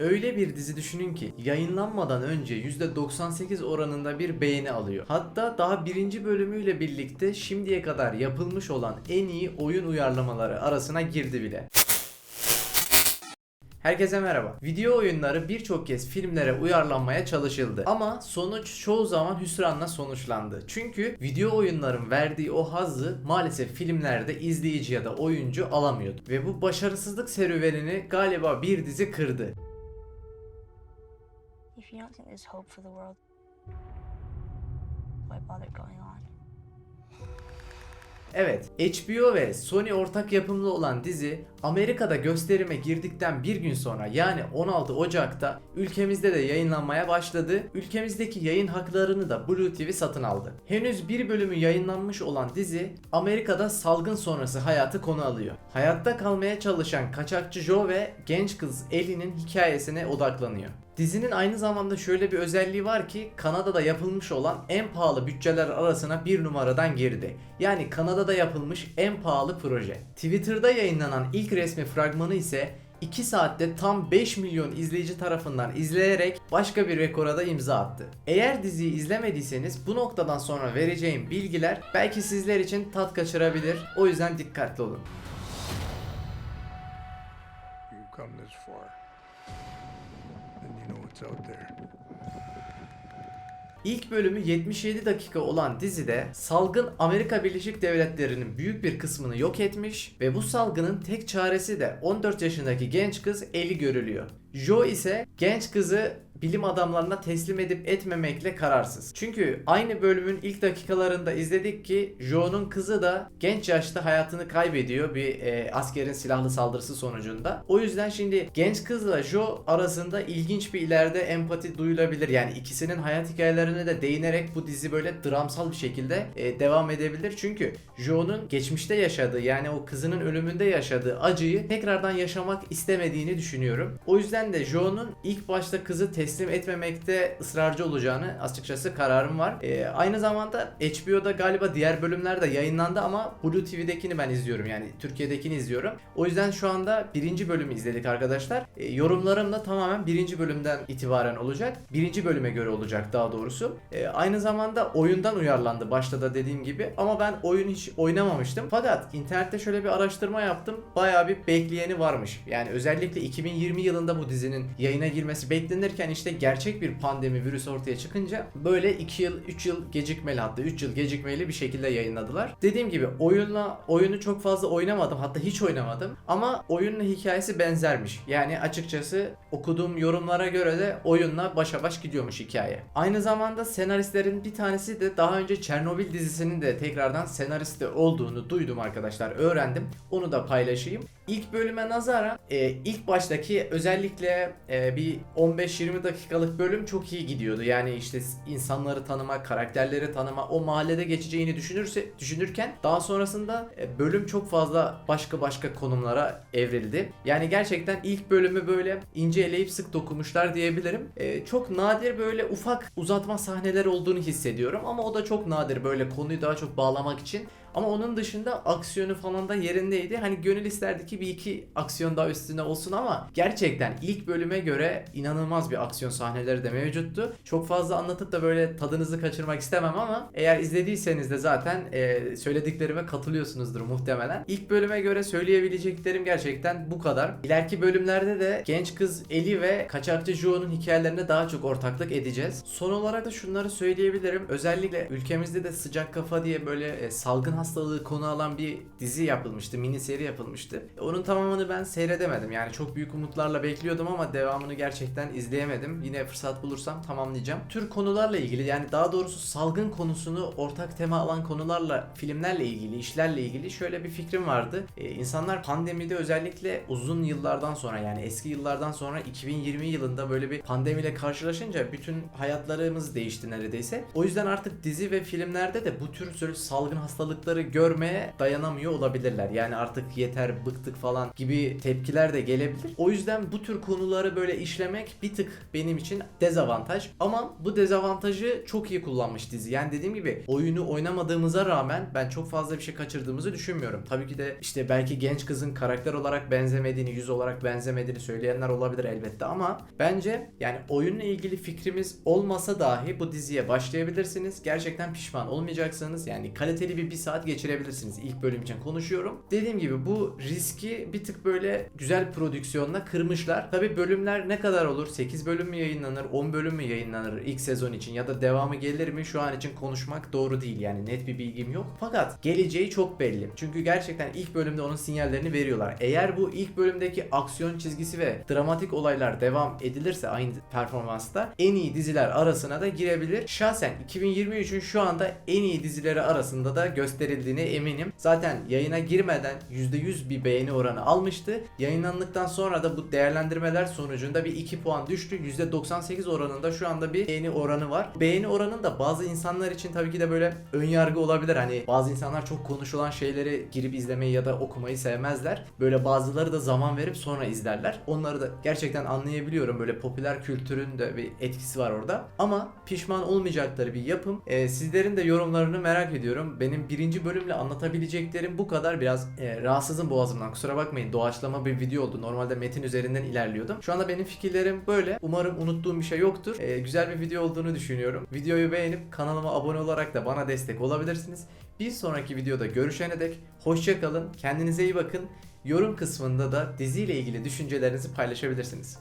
Öyle bir dizi düşünün ki yayınlanmadan önce %98 oranında bir beğeni alıyor. Hatta daha birinci bölümüyle birlikte şimdiye kadar yapılmış olan en iyi oyun uyarlamaları arasına girdi bile. Herkese merhaba. Video oyunları birçok kez filmlere uyarlanmaya çalışıldı. Ama sonuç çoğu zaman hüsranla sonuçlandı. Çünkü video oyunların verdiği o hazzı maalesef filmlerde izleyici ya da oyuncu alamıyordu. Ve bu başarısızlık serüvenini galiba bir dizi kırdı. You don't think there's hope for the world, why bother going on? Evet, HBO ve Sony ortak yapımlı olan dizi Amerika'da gösterime girdikten bir gün sonra yani 16 Ocak'ta ülkemizde de yayınlanmaya başladı. Ülkemizdeki yayın haklarını da Blue TV satın aldı. Henüz bir bölümü yayınlanmış olan dizi Amerika'da salgın sonrası hayatı konu alıyor. Hayatta kalmaya çalışan kaçakçı Joe ve genç kız Ellie'nin hikayesine odaklanıyor. Dizinin aynı zamanda şöyle bir özelliği var ki Kanada'da yapılmış olan en pahalı bütçeler arasına bir numaradan girdi. Yani Kanada'da yapılmış en pahalı proje. Twitter'da yayınlanan ilk resmi fragmanı ise 2 saatte tam 5 milyon izleyici tarafından izleyerek başka bir rekora da imza attı. Eğer diziyi izlemediyseniz bu noktadan sonra vereceğim bilgiler belki sizler için tat kaçırabilir. O yüzden dikkatli olun. İlk bölümü 77 dakika olan dizide salgın Amerika Birleşik Devletleri'nin büyük bir kısmını yok etmiş ve bu salgının tek çaresi de 14 yaşındaki genç kız Ellie görülüyor. Joe ise genç kızı bilim adamlarına teslim edip etmemekle kararsız. Çünkü aynı bölümün ilk dakikalarında izledik ki Joe'nun kızı da genç yaşta hayatını kaybediyor bir e, askerin silahlı saldırısı sonucunda. O yüzden şimdi genç kızla Joe arasında ilginç bir ileride empati duyulabilir. Yani ikisinin hayat hikayelerine de değinerek bu dizi böyle dramsal bir şekilde e, devam edebilir. Çünkü Joe'nun geçmişte yaşadığı yani o kızının ölümünde yaşadığı acıyı tekrardan yaşamak istemediğini düşünüyorum. O yüzden de Joe'nun ilk başta kızı teslim etmemekte ısrarcı olacağını açıkçası kararım var. Ee, aynı zamanda HBO'da galiba diğer bölümler de yayınlandı ama Blue TV'dekini ben izliyorum yani Türkiye'dekini izliyorum. O yüzden şu anda birinci bölümü izledik arkadaşlar. Ee, yorumlarım da tamamen birinci bölümden itibaren olacak. Birinci bölüme göre olacak daha doğrusu. Ee, aynı zamanda oyundan uyarlandı başta da dediğim gibi ama ben oyun hiç oynamamıştım. Fakat internette şöyle bir araştırma yaptım. Bayağı bir bekleyeni varmış. Yani özellikle 2020 yılında bu dizinin yayına girmesi beklenirken işte gerçek bir pandemi virüs ortaya çıkınca böyle 2 yıl 3 yıl gecikmeli hatta 3 yıl gecikmeli bir şekilde yayınladılar. Dediğim gibi oyunla oyunu çok fazla oynamadım hatta hiç oynamadım ama oyunla hikayesi benzermiş. Yani açıkçası okuduğum yorumlara göre de oyunla başa baş gidiyormuş hikaye. Aynı zamanda senaristlerin bir tanesi de daha önce Çernobil dizisinin de tekrardan senaristi olduğunu duydum arkadaşlar öğrendim. Onu da paylaşayım. İlk bölüme nazaran e, ilk baştaki özellikle e, bir 15-20 dakikalık bölüm çok iyi gidiyordu. Yani işte insanları tanıma, karakterleri tanıma, o mahallede geçeceğini düşünürse düşünürken daha sonrasında e, bölüm çok fazla başka başka konumlara evrildi. Yani gerçekten ilk bölümü böyle ince eleyip sık dokunmuşlar diyebilirim. E, çok nadir böyle ufak uzatma sahneleri olduğunu hissediyorum ama o da çok nadir böyle konuyu daha çok bağlamak için. Ama onun dışında aksiyonu falan da yerindeydi. Hani gönül isterdi ki bir iki aksiyon daha üstüne olsun ama gerçekten ilk bölüme göre inanılmaz bir aksiyon sahneleri de mevcuttu. Çok fazla anlatıp da böyle tadınızı kaçırmak istemem ama eğer izlediyseniz de zaten e, söylediklerime katılıyorsunuzdur muhtemelen. İlk bölüme göre söyleyebileceklerim gerçekten bu kadar. İleriki bölümlerde de genç kız Eli ve kaçakçı Joe'nun hikayelerine daha çok ortaklık edeceğiz. Son olarak da şunları söyleyebilirim. Özellikle ülkemizde de sıcak kafa diye böyle e, salgın hastalığı konu alan bir dizi yapılmıştı. Mini seri yapılmıştı. Onun tamamını ben seyredemedim. Yani çok büyük umutlarla bekliyordum ama devamını gerçekten izleyemedim. Yine fırsat bulursam tamamlayacağım. Tür konularla ilgili yani daha doğrusu salgın konusunu ortak tema alan konularla, filmlerle ilgili, işlerle ilgili şöyle bir fikrim vardı. Ee, insanlar pandemide özellikle uzun yıllardan sonra yani eski yıllardan sonra 2020 yılında böyle bir pandemiyle karşılaşınca bütün hayatlarımız değişti neredeyse. O yüzden artık dizi ve filmlerde de bu tür salgın hastalıklar sonuçları görmeye dayanamıyor olabilirler. Yani artık yeter bıktık falan gibi tepkiler de gelebilir. O yüzden bu tür konuları böyle işlemek bir tık benim için dezavantaj. Ama bu dezavantajı çok iyi kullanmış dizi. Yani dediğim gibi oyunu oynamadığımıza rağmen ben çok fazla bir şey kaçırdığımızı düşünmüyorum. Tabii ki de işte belki genç kızın karakter olarak benzemediğini, yüz olarak benzemediğini söyleyenler olabilir elbette ama bence yani oyunla ilgili fikrimiz olmasa dahi bu diziye başlayabilirsiniz. Gerçekten pişman olmayacaksınız. Yani kaliteli bir bir saat geçirebilirsiniz. İlk bölüm için konuşuyorum. Dediğim gibi bu riski bir tık böyle güzel prodüksiyonla kırmışlar. Tabii bölümler ne kadar olur? 8 bölüm mü yayınlanır? 10 bölüm mü yayınlanır ilk sezon için? Ya da devamı gelir mi? Şu an için konuşmak doğru değil. Yani net bir bilgim yok. Fakat geleceği çok belli. Çünkü gerçekten ilk bölümde onun sinyallerini veriyorlar. Eğer bu ilk bölümdeki aksiyon çizgisi ve dramatik olaylar devam edilirse aynı performansta en iyi diziler arasına da girebilir. Şahsen 2023'ün şu anda en iyi dizileri arasında da gösterildiğine eminim. Zaten yayına girmeden %100 bir beğeni oranı almıştı. Yayınlandıktan sonra da bu değerlendirmeler sonucunda bir 2 puan düştü. %98 oranında şu anda bir beğeni oranı var. Beğeni oranında bazı insanlar için tabii ki de böyle ön yargı olabilir. Hani bazı insanlar çok konuşulan şeyleri girip izlemeyi ya da okumayı sevmezler. Böyle bazıları da zaman verip sonra izlerler. Onları da gerçekten anlayabiliyorum. Böyle popüler kültürün de bir etkisi var orada. Ama pişman olmayacakları bir yapım. Ee, sizlerin de yorumlarını merak ediyorum. Benim birinci bölümle anlatabileceklerim bu kadar. Biraz e, rahatsızım boğazımdan. Kusura bakmayın. Doğaçlama bir video oldu. Normalde metin üzerinden ilerliyordum. Şu anda benim fikirlerim böyle. Umarım unuttuğum bir şey yoktur. Ee, güzel bir video olduğunu düşünüyorum. Videoyu beğenip kanalıma abone olarak da bana destek olabilirsiniz. Bir sonraki videoda görüşene dek hoşçakalın. Kendinize iyi bakın. Yorum kısmında da diziyle ilgili düşüncelerinizi paylaşabilirsiniz.